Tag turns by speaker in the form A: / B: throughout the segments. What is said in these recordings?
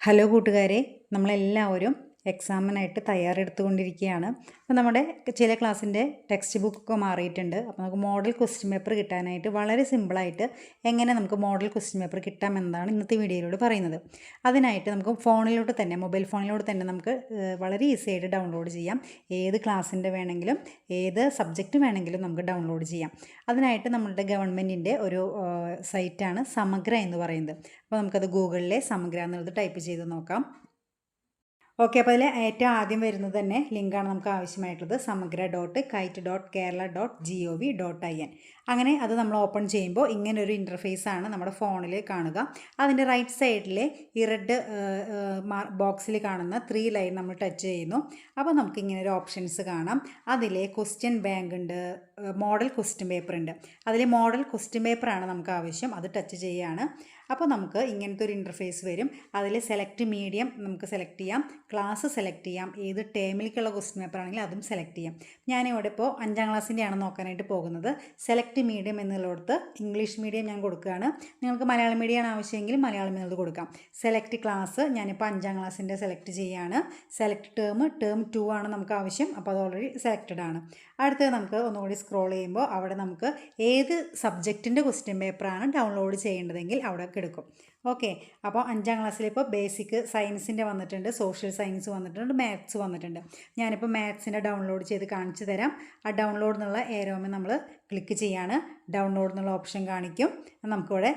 A: Hello കൂട്ടുകാരെ നമ്മളെല്ലാവരും എക്സാമിനായിട്ട് തയ്യാറെടുത്തുകൊണ്ടിരിക്കുകയാണ്. അപ്പോൾ നമ്മുടെ ചില ക്ലാസ്സിന്റെ ടെക്സ്റ്റ് ബുക്കൊക്കെ മാറിയിട്ടുണ്ട്. അപ്പോൾ നമുക്ക് മോഡൽ ക്വസ്റ്റ്യൻ പേപ്പർ കിട്ടാനായിട്ട് വളരെ സിമ്പിളായിട്ട് എങ്ങനെ നമുക്ക് മോഡൽ ക്വസ്റ്റ്യൻ പേപ്പർ കിട്ടാമെന്നാണ് ഇന്നത്തെ വീഡിയോയിലൂടെ പറയുന്നത്. അതിനായിട്ട് നമുക്ക് ഫോണിലൂടെ തന്നെ മൊബൈൽ ഫോണിലൂടെ തന്നെ നമുക്ക് വളരെ ഈസി ആയിട്ട് ഡൗൺലോഡ് ചെയ്യാം. ഏത് ക്ലാസ്സിന്റെ വേണമെങ്കിലും ഏത് സബ്ജക്റ്റ് വേണമെങ്കിലും നമുക്ക് ഡൗൺലോഡ് ചെയ്യാം. അതിനായിട്ട് നമ്മളുടെ ഗവൺമെന്റിന്റെ ഒരു സൈറ്റാണ് സമഗ്ര എന്ന് പറയുന്നത്. അപ്പോൾ നമുക്കത് ഗൂഗിളിലെ സമഗ്ര എന്നുള്ളത് ടൈപ്പ് ചെയ്ത് നോക്കാം. ഓക്കെ അപ്പോൾ അതിൽ ഏറ്റവും ആദ്യം വരുന്നത് തന്നെ ലിങ്കാണ് നമുക്ക് ആവശ്യമായിട്ടുള്ളത്. Samagra dot kite dot Kerala dot G O V dot I N അങ്ങനെ അത് നമ്മൾ ഓപ്പൺ ചെയ്യുമ്പോൾ ഇങ്ങനൊരു ഒരു ഇന്റർഫേസ് ആണ് നമ്മുടെ ഫോണിൽ കാണുക. അതിന്റെ റൈറ്റ് സൈഡിലെ ഈ റെഡ് ബോക്സിൽ കാണുന്ന ത്രീ ലൈൻ നമ്മൾ ടച്ച് ചെയ്യുന്നു. അപ്പോൾ നമുക്ക് ഇങ്ങനെ ഒരു ഓപ്ഷൻസ് കാണാം. അതിലെ ക്വസ്റ്റ്യൻ ബാങ്ക് ഉണ്ട് മോഡൽ ക്വസ്റ്റ്യൻ പേപ്പർ ഉണ്ട്. അതിലെ മോഡൽ ക്വസ്റ്റ്യൻ പേപ്പറാണ് നമുക്ക് ആവശ്യം. അത് ടച്ച് ചെയ്യുകയാണ്. അപ്പോൾ നമുക്ക് ഇങ്ങനത്തെ ഒരു ഇന്റർഫേസ് വരും. അതിൽ സെലക്ട് മീഡിയം നമുക്ക് സെലക്ട് ചെയ്യാം. ക്ലാസ് സെലക്ട് ചെയ്യാം. ഏത് ടേമിലേക്കുള്ള ക്വസ്റ്റ്യൻ പേപ്പർ ആണെങ്കിലും അതും സെലക്ട് ചെയ്യാം. ഞാനിവിടെ ഇപ്പോൾ അഞ്ചാം ക്ലാസ്സിന്റെയാണ് നോക്കാനായിട്ട് പോകുന്നത്. സെലക്ട് മീഡിയം എന്നുള്ളിടത്ത് ഇംഗ്ലീഷ് മീഡിയം ഞാൻ കൊടുക്കുകയാണ്. നിങ്ങൾക്ക് മലയാളം മീഡിയമാണ് ആവശ്യമെങ്കിൽ മലയാളം എന്നുള്ളത് കൊടുക്കാം. സെലക്ട് ക്ലാസ് ഞാനിപ്പോൾ അഞ്ചാം ക്ലാസ്സിന്റെ സെലക്ട് ചെയ്യുകയാണ് സെലക്ട് ടേം ടേം ടു ആണ് നമുക്ക് ആവശ്യം. അപ്പോൾ അത് ഓൾറെഡി സെലക്റ്റഡ് ആണ്. അടുത്തത് നമുക്ക് ഒന്നുകൂടി സ്ക്രോൾ ചെയ്യുമ്പോൾ അവിടെ നമുക്ക് ഏത് സബ്ജക്റ്റിന്റെ ക്വസ്റ്റ്യൻ പേപ്പറാണ് ഡൗൺലോഡ് ചെയ്യേണ്ടതെങ്കിൽ അവിടെ എടുക്കും. ഓക്കെ. അപ്പോൾ അഞ്ചാം ക്ലാസ്സിൽ ഇപ്പോൾ ബേസിക് സയൻസിന്റെ വന്നിട്ടുണ്ട് സോഷ്യൽ സയൻസ് വന്നിട്ടുണ്ട് മാത്സ് വന്നിട്ടുണ്ട്. ഞാനിപ്പോൾ മാത്സിന്റെ ഡൗൺലോഡ് ചെയ്ത് കാണിച്ചു തരാം. ആ ഡൗൺലോഡ് എന്നുള്ള ഏരോമ നമ്മൾ ക്ലിക്ക് ചെയ്യാണ്. ഡൗൺലോഡ് എന്നുള്ള ഓപ്ഷൻ കാണിക്കും. നമുക്കിവിടെ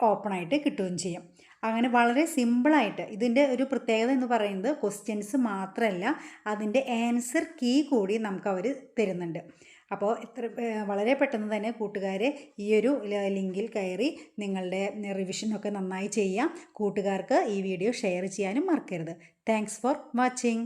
A: ഓപ്പൺ ആയിട്ട് കിട്ടുകയും ചെയ്യും. അങ്ങനെ വളരെ സിമ്പിളായിട്ട് ഇതിന്റെ ഒരു പ്രത്യേകത എന്ന് പറയുന്നത് ക്വസ്റ്റ്യൻസ് മാത്രമല്ല അതിന്റെ ആൻസർ കീ കൂടി നമുക്ക് അവർ തരുന്നുണ്ട്. അപ്പോൾ ഇത്ര വളരെ പെട്ടെന്ന് തന്നെ കൂട്ടുകാരെ ഈ ഒരു ലിങ്കിൽ കയറി നിങ്ങളുടെ റിവിഷനൊക്കെ നന്നായി ചെയ്യാം. കൂട്ടുകാർക്ക് ഈ വീഡിയോ ഷെയർ ചെയ്യാനും മറക്കരുത്. Thanks for watching